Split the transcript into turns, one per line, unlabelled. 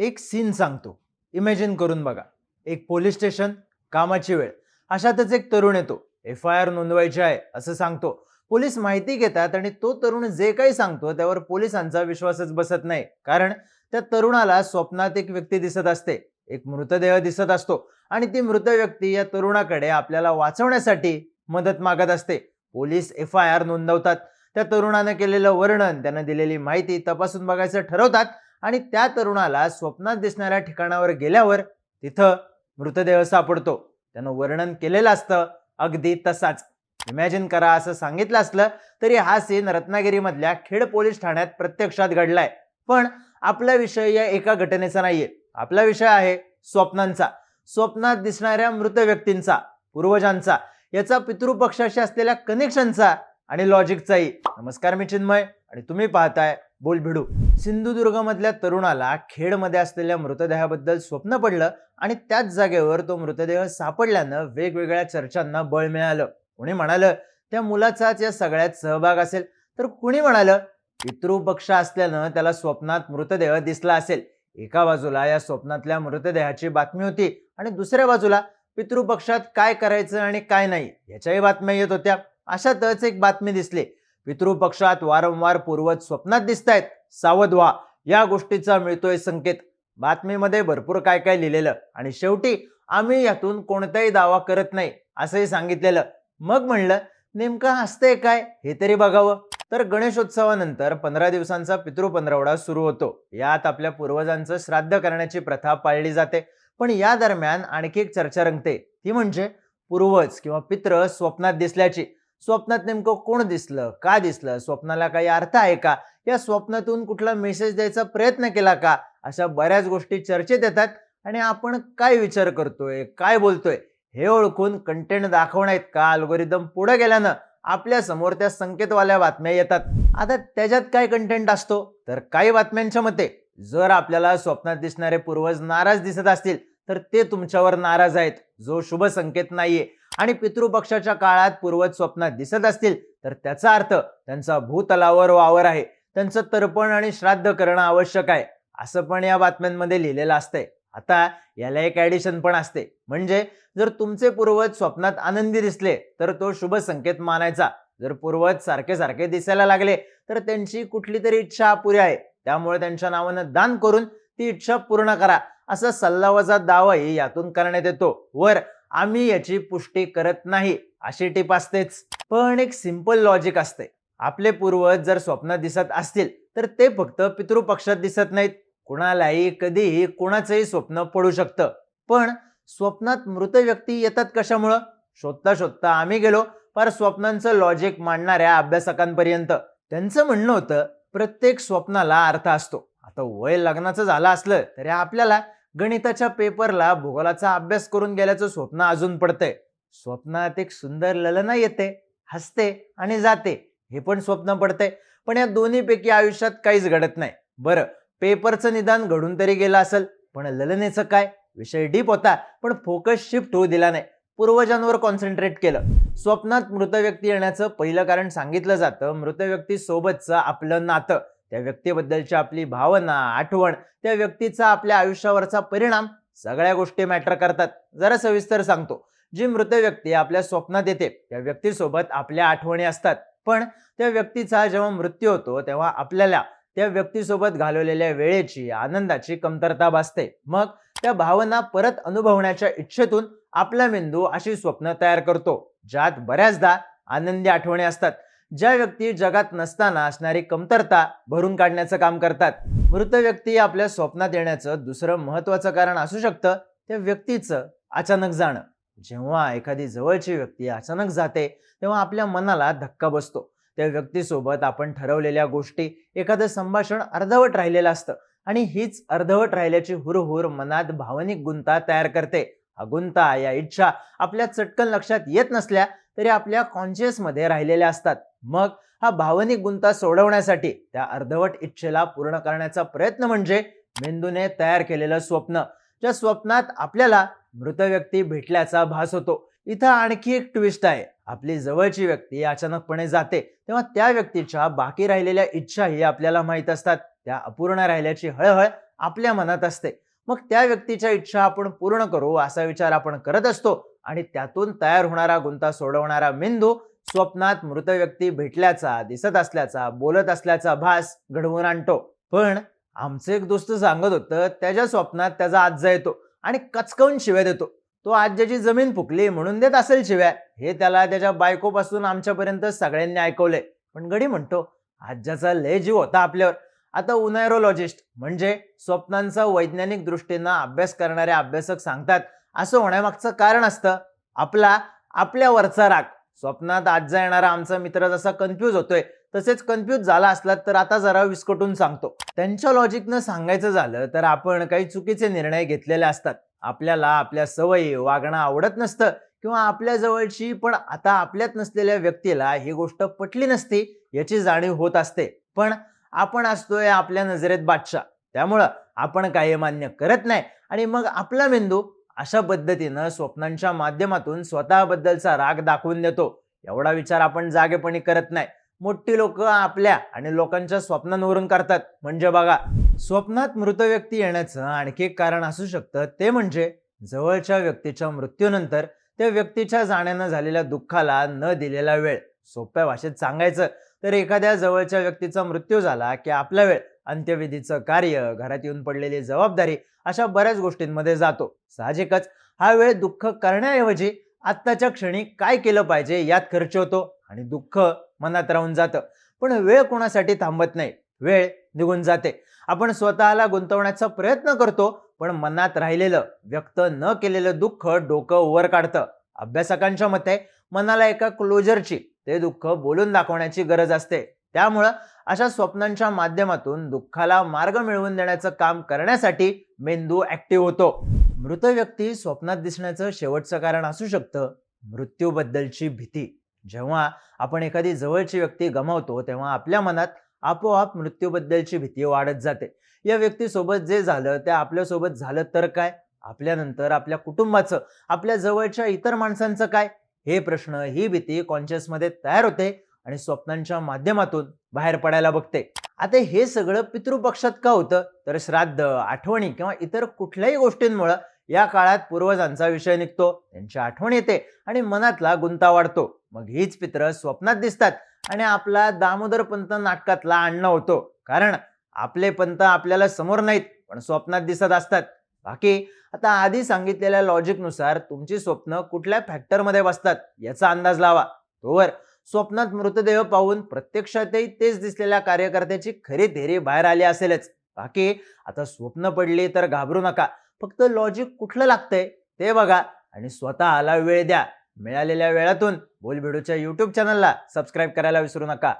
एक सीन सांगतो. इमॅजिन करून बघा. एक पोलीस स्टेशन कामाची वेळ. अशातच एक तरुण येतो. एफ आय आर नोंदवायची आहे असं सांगतो. पोलीस माहिती घेतात आणि तो तरुण जे काही सांगतो त्यावर पोलिसांचा विश्वासच बसत नाही. कारण त्या तरुणाला स्वप्नात एक व्यक्ती दिसत असते. एक मृतदेह दिसत असतो. आणि ती मृत व्यक्ती या तरुणाकडे आपल्याला वाचवण्यासाठी मदत मागत असते. पोलीस एफ आय आर नोंदवतात. त्या तरुणानं केलेलं वर्णन त्यानं दिलेली माहिती तपासून बघायचं ठरवतात. आणि त्या तरुणाला स्वप्नात दिसणाऱ्या ठिकाणावर गेल्यावर तिथं मृतदेह सापडतो. त्यानं वर्णन केलेलं असतं. अगदी तसाच. इमॅजिन करा असं सांगितलं असलं तरी हा सीन रत्नागिरीमधल्या खेड पोलीस ठाण्यात प्रत्यक्षात घडलाय. पण आपला विषय या एका घटनेचा नाहीये. आपला विषय आहे स्वप्नांचा. स्वप्नात दिसणाऱ्या मृत व्यक्तींचा पूर्वजांचा याचा पितृपक्षाशी असलेल्या कनेक्शनचा आणि लॉजिकचाही नमस्कार मी चिन्मय आणि तुम्ही पाहताय बोल भिडू. सिंधुदुर्गमधल्या तरुणाला खेडमध्ये असलेल्या मृतदेहाबद्दल स्वप्न पडलं आणि त्याच जागेवर तो मृतदेह सापडल्यानं वेगवेगळ्या चर्चांना बळ मिळालं. कोणी म्हणालं त्या मुलाचाच या सगळ्यात सहभाग असेल? तर कुणी म्हणालं पितृपक्ष असल्यानं त्याला स्वप्नात मृतदेह दिसला असेल. एका बाजूला या स्वप्नातल्या मृतदेहाची बातमी होती आणि दुसऱ्या बाजूला पितृपक्षात काय करायचं आणि काय नाही याच्याही बातम्या येत होत्या. अशातच एक बातमी दिसली. पितृपक्षात वारंवार पूर्वज स्वप्नात दिसत आहेत सावध व्हा. या गोष्टीचा मिळतोय संकेत. बातमीमध्ये भरपूर काय काय लिहिलेलं आणि शेवटी आम्ही यातून कोणताही दावा करत नाही असंही सांगितलेलं. मग म्हणलं नेमकं हसतंय काय? हे तरी बघावं. तर गणेशोत्सवानंतर पंधरा दिवसांचा पितृपंधरवडा सुरू होतो. यात आपल्या पूर्वजांचं श्राद्ध करण्याची प्रथा पाळली जाते. पण या दरम्यान आणखी एक चर्चा रंगते. ती म्हणजे पूर्वज किंवा पित्र स्वप्नात दिसल्याची. स्वप्नात नेमकं कोण दिसलं? का दिसलं? स्वप्नाला काही अर्थ आहे का? या स्वप्नातून कुठला मेसेज द्यायचा प्रयत्न केला का? अशा बऱ्याच गोष्टी चर्चेत येतात आणि आपण काय विचार करतोय? काय बोलतोय? हे ओळखून कंटेंट दाखवणार का अल्गोरिदम पुढे गेल्यानं आपल्यासमोर त्या संकेतवाल्या बातम्या येतात? आता त्याच्यात काय कंटेंट असतो? तर काही बातम्यांच्या मते जर आपल्याला स्वप्नात दिसणारे पूर्वज नाराज दिसत असतील तर ते तुमच्यावर नाराज आहेत. जो शुभ संकेत नाहीये आणि पितृपक्षाच्या काळात पूर्वज स्वप्नात दिसत असतील तर त्याचा अर्थ त्यांचा भूतलावर वावर आहे. त्यांचं तर्पण आणि श्राद्ध करणं आवश्यक आहे असं पण या बातम्यांमध्ये लिहिलेलं असतंय. आता याला एक ऍडिशन पण असते. म्हणजे जर तुमचे पूर्वज स्वप्नात आनंदी दिसले तर तो शुभ संकेत मानायचा. जर पूर्वज सारखे सारखे दिसायला लागले तर त्यांची कुठली तरी इच्छा अपुरी आहे. त्यामुळे त्यांच्या नावानं दान करून ती इच्छा पूर्ण करा. असा सल्लावाचा दावाही यातून करण्यात येतो. वर आम्ही याची पुष्टी करत नाही अशी टीप असतेच. पण एक सिंपल लॉजिक असते. आपले पूर्वज जर स्वप्नात दिसत असतील तर ते फक्त पितृपक्षात दिसत नाहीत. कुणालाही कधीही कुणाचंही स्वप्न पडू शकतं. पण स्वप्नात मृत व्यक्ती येतात कशामुळं? शोधता शोधता आम्ही गेलो फार स्वप्नांचं लॉजिक मांडणाऱ्या अभ्यासकांपर्यंत. त्यांचं म्हणणं होतं प्रत्येक स्वप्नाला अर्थ असतो. आता वय लग्नाचं झालं असलं तरी आपल्याला गणिताच्या पेपरला भूगोलाचा अभ्यास करून गेल्याचं स्वप्न अजून पडतंय. स्वप्नात एक सुंदर ललना येते हसते आणि जाते हे पण स्वप्न पडतंय. पण या दोन्हीपैकी आयुष्यात काहीच घडत नाही. बरं पेपरचं निदान घडून तरी गेलं असेल पण ललनेचं काय? विषय डीप होता पण फोकस शिफ्ट होऊ दिला नाही. पूर्वजांवर कॉन्सन्ट्रेट केलं. स्वप्नात मृत व्यक्ती येण्याचं पहिलं कारण सांगितलं जातं. मृत व्यक्ती सोबतचं आपलं नातं. त्या व्यक्तीबद्दलची आपली भावना आठवण त्या व्यक्तीचा आपल्या आयुष्यावरचा परिणाम सगळ्या गोष्टी मॅटर करतात. जरा सविस्तर सांगतो. जी मृत व्यक्ती आपल्या स्वप्नात येते त्या व्यक्तीसोबत आपल्या आठवणी असतात. पण त्या व्यक्तीचा जेव्हा मृत्यू होतो तेव्हा आपल्याला त्या व्यक्तीसोबत घालवलेल्या वेळेची आनंदाची कमतरता भासते. मग त्या भावना परत अनुभवण्याच्या इच्छेतून आपला मेंदू अशी स्वप्न तयार करतो ज्यात बऱ्याचदा आनंदी आठवणी असतात. ज्या व्यक्ती जगात नसताना असणारी कमतरता भरून काढण्याचं काम करतात. मृत व्यक्ती आपल्या स्वप्नात येण्याचं दुसरं महत्वाचं कारण असू शकतं त्या व्यक्तीचं अचानक जाणं. जेव्हा एखादी जवळची व्यक्ती अचानक जाते तेव्हा आपल्या मनाला धक्का बसतो. त्या व्यक्तीसोबत आपण ठरवलेल्या गोष्टी एखादं संभाषण अर्धवट राहिलेलं असतं आणि हीच अर्धवट राहिल्याची हुरहुर मनात भावनिक गुंता तयार करते. हा गुंता या इच्छा आपल्या चटकन लक्षात येत नसल्या तरी आपल्या कॉन्शियसमध्ये राहिलेल्या असतात. मग हा भावनिक गुंता सोडवण्यासाठी त्या अर्धवट इच्छेला पूर्ण करण्याचा प्रयत्न म्हणजे मेंदूने तयार केलेलं स्वप्न ज्या स्वप्नात आपल्याला मृत व्यक्ती भेटल्याचा भास होतो. इथं आणखी एक ट्विस्ट आहे. आपली जवळची व्यक्ती अचानकपणे जाते तेव्हा त्या व्यक्तीच्या बाकी राहिलेल्या इच्छाही आपल्याला माहीत असतात. त्या अपूर्ण राहिल्याची हळहळ आपल्या मनात असते. मग त्या व्यक्तीच्या इच्छा आपण पूर्ण करू असा विचार आपण करत असतो. आणि त्यातून तयार होणारा गुंता सोडवणारा मेंदू स्वप्नात मृत व्यक्ती भेटल्याचा दिसत असल्याचा बोलत असल्याचा भास घडवून आणतो. पण आमचं एक दोस्त सांगत होतं त्याच्या स्वप्नात त्याचा आज्जा येतो आणि कचकवून शिव्या देतो. तो आज्याची जमीन फुकली म्हणून देत असेल शिव्या. हे त्याला त्याच्या बायकोपासून आमच्यापर्यंत सगळ्यांनी ऐकवलंय. पण गडी म्हणतो आज्याचा लय जीव होता आपल्यावर. आता उनायरोलॉजिस्ट म्हणजे स्वप्नांचा वैज्ञानिक दृष्टीनं अभ्यास करणारे अभ्यासक सांगतात असं होण्यामागचं कारण असतं. आपला आपल्यावरचा राग. स्वप्नात आजचा येणारा आमचा मित्र जसा कन्फ्यूज होतोय तसेच कन्फ्यूज झाला असला तर आता जरा विस्कटून सांगतो. त्यांच्या लॉजिकनं सांगायचं झालं तर आपण काही चुकीचे निर्णय घेतलेले असतात. आपल्याला आपल्या सवयी वागणं आवडत नसतं किंवा आपल्या जवळची पण आता आपल्यात नसलेल्या व्यक्तीला ही गोष्ट पटली नसती याची जाणीव होत असते. पण आपण असतोय आपल्या नजरेत बादशाह. त्यामुळं आपण काही मान्य करत नाही. आणि मग आपला मेंदू अशा पद्धतीनं स्वप्नांच्या माध्यमातून स्वतःबद्दलचा राग दाखवून देतो. एवढा विचार आपण जागेपणी करत नाही. मोठी लोक आपल्या आणि लोकांच्या स्वप्नांवरून करतात. म्हणजे बघा स्वप्नात मृत व्यक्ती येण्याचं आणखी एक कारण असू शकतं. ते म्हणजे जवळच्या व्यक्तीच्या मृत्यूनंतर त्या व्यक्तीच्या जाण्यानं झालेल्या दुःखाला न दिलेला वेळ. सोप्या भाषेत सांगायचं तर एखाद्या जवळच्या व्यक्तीचा मृत्यू झाला की आपला वेळ अंत्यविधीचं कार्य घरात येऊन पडलेली जबाबदारी अशा बऱ्याच गोष्टींमध्ये जातो. साहजिकच हा वेळ दुःख करण्याऐवजी आत्ताच्या क्षणी काय केलं पाहिजे यात खर्च होतो आणि दुःख मनात राहून जातं. पण वेळ कोणासाठी थांबत नाही? वेळ निघून जाते. आपण स्वतःला गुंतवण्याचा प्रयत्न करतो पण मनात राहिलेलं व्यक्त न केलेलं दुःख डोकं वर काढतं. अभ्यासकांच्या मते मनाला एका क्लोजरची ते दुःख बोलून दाखवण्याची गरज असते. त्यामुळं अशा स्वप्नांच्या माध्यमातून दुःखाला मार्ग मिळवून देण्याचं काम करण्यासाठी मेंदू ऍक्टिव्ह होतो. मृत व्यक्ती स्वप्नात दिसण्याचं शेवटचं कारण असू शकतं मृत्यूबद्दलची भीती. जेव्हा आपण एखादी जवळची व्यक्ती गमावतो तेव्हा आपल्या मनात आपोआप मृत्यूबद्दलची भीती वाढत जाते. या व्यक्तीसोबत जे झालं ते आपल्यासोबत झालं तर काय? आपल्यानंतर आपल्या कुटुंबाचं आपल्या जवळच्या इतर माणसांचं काय? हे प्रश्न ही भीती कॉन्शियसमध्ये तयार होते आणि स्वप्नांच्या माध्यमातून बाहेर पडायला बघते. आता हे सगळं पितृपक्षात का होतं? तर श्राद्ध आठवणी किंवा इतर कुठल्याही गोष्टींमुळं या काळात पूर्वजांचा विषय निघतो त्यांची आठवण येते आणि मनातला गुंता वाढतो. मग हीच पित्र स्वप्नात दिसतात आणि आपला दामोदर पंत नाटकातला अण्णा होतो. कारण आपले पंत आपल्याला समोर नाहीत पण स्वप्नात दिसत असतात. बाकी आता आधी सांगितलेल्या लॉजिकनुसार तुमची स्वप्न कुठल्या फॅक्टरमध्ये बसतात याचा अंदाज लावा. तोवर स्वप्नात मृतदेह पाहून प्रत्यक्षातही तेच दिसलेल्या कार्यकर्त्याची खरी थेरी बाहेर आली असेलच. बाकी आता स्वप्न पडली तर घाबरू नका. फक्त लॉजिक कुठलं लागतंय ते बघा आणि स्वतःला वेळ द्या. मिळालेल्या वेळातून बोलबिडूच्या युट्यूब चॅनलला सबस्क्राईब करायला विसरू नका.